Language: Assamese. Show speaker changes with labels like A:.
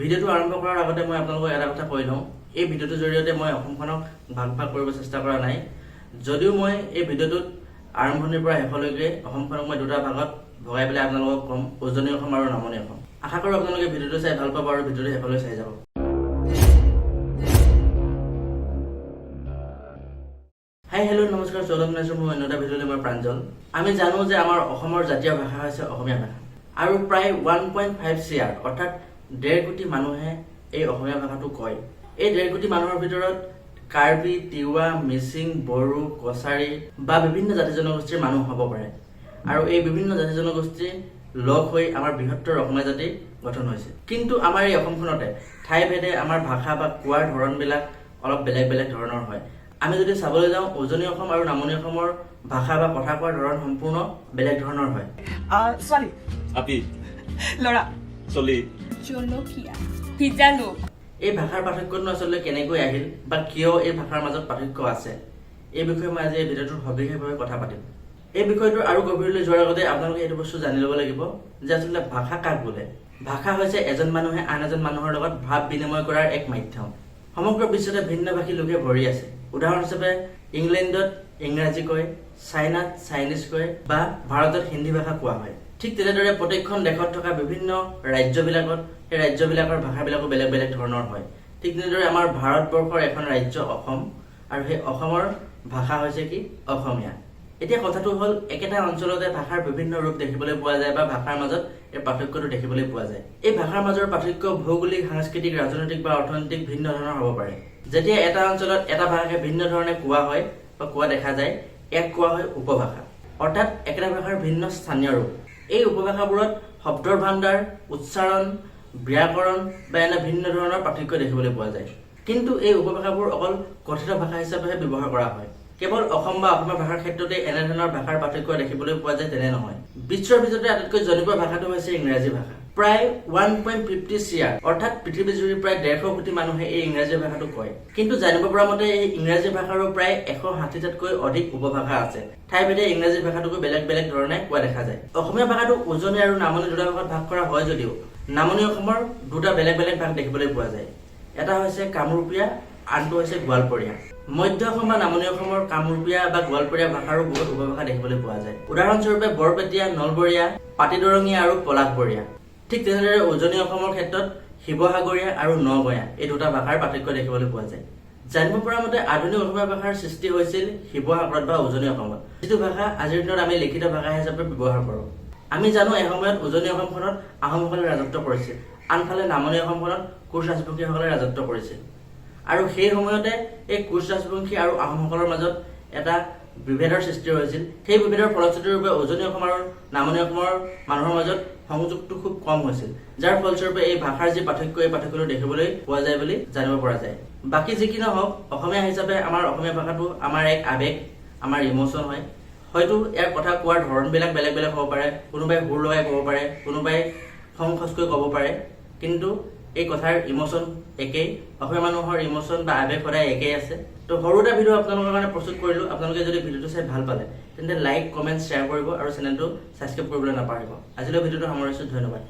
A: ভিডিঅ'টো আৰম্ভ কৰাৰ আগতে মই আপোনালোকক এটা কথা কৈ লওঁ। এই ভিডিঅ'টোৰ জৰিয়তে মই অসমখনক ভাগ ভাগ কৰিব চেষ্টা কৰা নাই। যদিও মই এই ভিডিঅ'টোত আৰম্ভণিৰ পৰা শেষলৈকে অসমখনক মই দুটা ভাগত ভগাই পেলাই আপোনালোকক ক'ম। উজনি অসম আৰু নামনি অসম। আশা কৰোঁ আপোনালোকে ভিডিঅ'টো চাই ভাল পাব আৰু ভিডিঅ'টো শেষলৈ চাই যাব। হাই হেল্ল' নমস্কাৰ চৌদম নাইছোঁ মোৰ অন্য এটা ভিডিঅ'লৈ মই প্ৰাঞ্জল। আমি জানো যে আমাৰ অসমৰ জাতীয় ভাষা হৈছে অসমীয়া ভাষা। আৰু প্ৰায় ওৱান পইণ্ট ফাইভ চিয়াৰ অৰ্থাৎ ডেৰ কোটি মানুহে এই অসমীয়া ভাষাটো কয়। এই ডেৰ কোটি মানুহৰ ভিতৰত কাৰ্বি তিৱা মিচিং বড়ো কছাৰী বা বিভিন্ন জাতি জনগোষ্ঠীৰ মানুহ হ'ব পাৰে। আৰু এই বিভিন্ন জাতি জনগোষ্ঠী লগ হৈ আমাৰ বৃহত্তৰ অসমীয়া জাতি গঠন হৈছে। কিন্তু আমাৰ এই অসমখনতে ঠাইভেদে আমাৰ ভাষা বা কোৱাৰ ধৰণবিলাক অলপ বেলেগ বেলেগ ধৰণৰ হয়। আমি যদি চাবলৈ যাওঁ উজনি অসম আৰু নামনি অসমৰ ভাষা বা কথা কোৱাৰ ধৰণ সম্পূৰ্ণ বেলেগ ধৰণৰ হয়।
B: ছোৱালী
C: আপি।
B: ল'ৰা।
C: চলি।
D: জলকীয়া। সিজা
A: এই ভাষাৰ পাৰ্থক্যটো আচলতে কেনেকৈ আহিল বা কিয় এই ভাষাৰ মাজত পাৰ্থক্য আছে? এই বিষয়ে মই আজি এই ভিডিঅ'টোৰ সবিশেষভাৱে কথা পাতিম। এই বিষয়টো আৰু গভীৰলৈ যোৱাৰ আগতে আপোনালোকে এইটো বস্তু জানি ল'ব লাগিব যে আচলতে ভাষা কাক বোলে? ভাষা হৈছে এজন মানুহে আন এজন মানুহৰ লগত ভাৱ বিনিময় কৰাৰ এক মাধ্যম। সমগ্ৰ বিশ্বতে ভিন্নভাষী লোকে ভৰি আছে। উদাহৰণ হিচাপে ইংলেণ্ডত ইংৰাজী কয় চাইনাত চাইনিজ কয় বা ভাৰতত হিন্দী ভাষা কোৱা হয়। ঠিক তেনেদৰে প্ৰত্যেকখন দেশত থকা বিভিন্ন ৰাজ্যবিলাকত সেই ৰাজ্যবিলাকৰ ভাষাবিলাকো বেলেগ বেলেগ ধৰণৰ হয়। ঠিক তেনেদৰে আমাৰ ভাৰতবৰ্ষৰ এখন ৰাজ্য অসম আৰু সেই অসমৰ ভাষা হৈছে কি? অসমীয়া। এতিয়া কথাটো হ'ল একেটা অঞ্চলতে ভাষাৰ বিভিন্ন ৰূপ দেখিবলৈ পোৱা যায় বা ভাষাৰ মাজত এই পাৰ্থক্যটো দেখিবলৈ পোৱা যায়। এই ভাষাৰ মাজৰ পাৰ্থক্য ভৌগোলিক সাংস্কৃতিক ৰাজনৈতিক বা অৰ্থনৈতিক ভিন্ন ধৰণৰ হ'ব পাৰে। যেতিয়া এটা অঞ্চলত এটা ভাষাকে ভিন্ন ধৰণে কোৱা হয় বা কোৱা দেখা যায় ইয়াক কোৱা হয় উপভাষা। অৰ্থাৎ একেটা ভাষাৰ ভিন্ন স্থানীয় ৰূপ। এই উপভাষাবোৰত শব্দৰ ভাণ্ডাৰ উচ্চাৰণ ব্যাকৰণ বা এনে ভিন্ন ধৰণৰ পাৰ্থক্য দেখিবলৈ পোৱা যায়। কিন্তু এই উপভাষাবোৰ অকল কথিত ভাষা হিচাপেহে ব্যৱহাৰ কৰা হয়। কেৱল অসম বা অসমীয়া ভাষাৰ ক্ষেত্ৰতে এনেধৰণৰ ভাষাৰ পাৰ্থক্য দেখিবলৈ পোৱা যায় তেনে নহয়। বিশ্বৰ ভিতৰতে আটাইতকৈ জনপ্ৰিয় ভাষাটো হৈছে ইংৰাজী ভাষা। প্ৰায় ওৱান পইণ্ট ফিফটি চিয়াৰ অৰ্থাৎ পৃথিৱী জুৰি প্ৰায় ডেৰশ কোটি মানুহে এই ইংৰাজী ভাষাটো কয়। কিন্তু জানিব পৰা মতে, এই ইংৰাজী ভাষাৰো প্ৰায় এশ ষাঠিটাতকৈ অধিক উপভাষা আছে। ঠাইভেদে ইংৰাজী ভাষাটোকো বেলেগ বেলেগ ধৰণে কোৱা দেখা যায়। অসমীয়া ভাষাটো উজনি আৰু নামনি দুটা ভাগত ভাগ কৰা হয় যদিও, নামনি অসমৰ দুটা বেলেগ বেলেগ ভাগ দেখিবলৈ পোৱা যায়। এটা হৈছে কামৰূপীয়া, আনটো হৈছে গোৱালপৰীয়া। মধ্য অসম বা নামনি অসমৰ কামৰূপীয়া বা গোৱালপৰীয়া ভাষাৰো বহুত উপভাষা দেখিবলৈ পোৱা যায়। উদাহৰণস্বৰূপে, বৰপেটীয়া, নলবৰীয়া, পাটিদৰঙীয়া আৰু পলাশবৰীয়া। ঠিক তেনেদৰে উজনি অসমৰ ক্ষেত্ৰত শিৱসাগৰীয়া আৰু নগঞা এই দুটা ভাষাৰ পাৰ্থক্য দেখিবলৈ পোৱা যায়। জানিব পৰা মতে আধুনিক অসমীয়া ভাষাৰ সৃষ্টি হৈছিল শিৱসাগৰত বা উজনি অসমত। যিটো ভাষা আজিৰ দিনত আমি লিখিত ভাষা হিচাপে ব্যৱহাৰ কৰোঁ। আমি জানো এসময়ত উজনি অসমখনত আহোমসকলে ৰাজত্ব কৰিছিল আনফালে নামনি অসমখনত কোচ ৰাজবংশীসকলে ৰাজত্ব কৰিছিল। আৰু সেই সময়তে এই কোচ ৰাজবংশী আৰু আহোমসকলৰ মাজত এটা বিভেদৰ সৃষ্টি হৈছিল সেই বিভেদৰ ফলশ্ৰুতিৰূপে উজনি অসম আৰু নামনি অসমৰ মানুহৰ মাজত সংযোগটো খুব কম হৈছিল যাৰ ফলস্বৰূপে এই ভাষাৰ যি পাৰ্থক্য এই পাৰ্থক্যটো দেখিবলৈ পোৱা যায় বুলি জানিব পৰা যায়। বাকী যি কি নহওক অসমীয়া হিচাপে আমাৰ অসমীয়া ভাষাটো আমাৰ এক আৱেগ আমাৰ ইম'চন হয়। হয়তো ইয়াৰ কথা কোৱাৰ ধৰণবিলাক বেলেগ বেলেগ হ'ব পাৰে কোনোবাই সুৰ লগাই ক'ব পাৰে কোনোবাই খং খচকৈ ক'ব পাৰে কিন্তু এই কথাৰ ইম'শ্যন একেই। অসমীয়া মানুহৰ ইম'শ্যন বা আৱেগ সদায় একেই আছে। তো সৰু এটা ভিডিঅ' আপোনালোকৰ কাৰণে প্ৰস্তুত কৰিলোঁ। আপোনালোকে যদি ভিডিঅ'টো চাই ভালো পালে, তেন্তে লাইক কমেণ্ট শ্বেয়াৰ কৰিব আৰু চেনেলটো ছাবস্ক্ৰাইব কৰিবলৈ নাপাহৰিব। আজিলৈ ভিডিঅ'টো সামৰিছোঁ। ধন্যবাদ।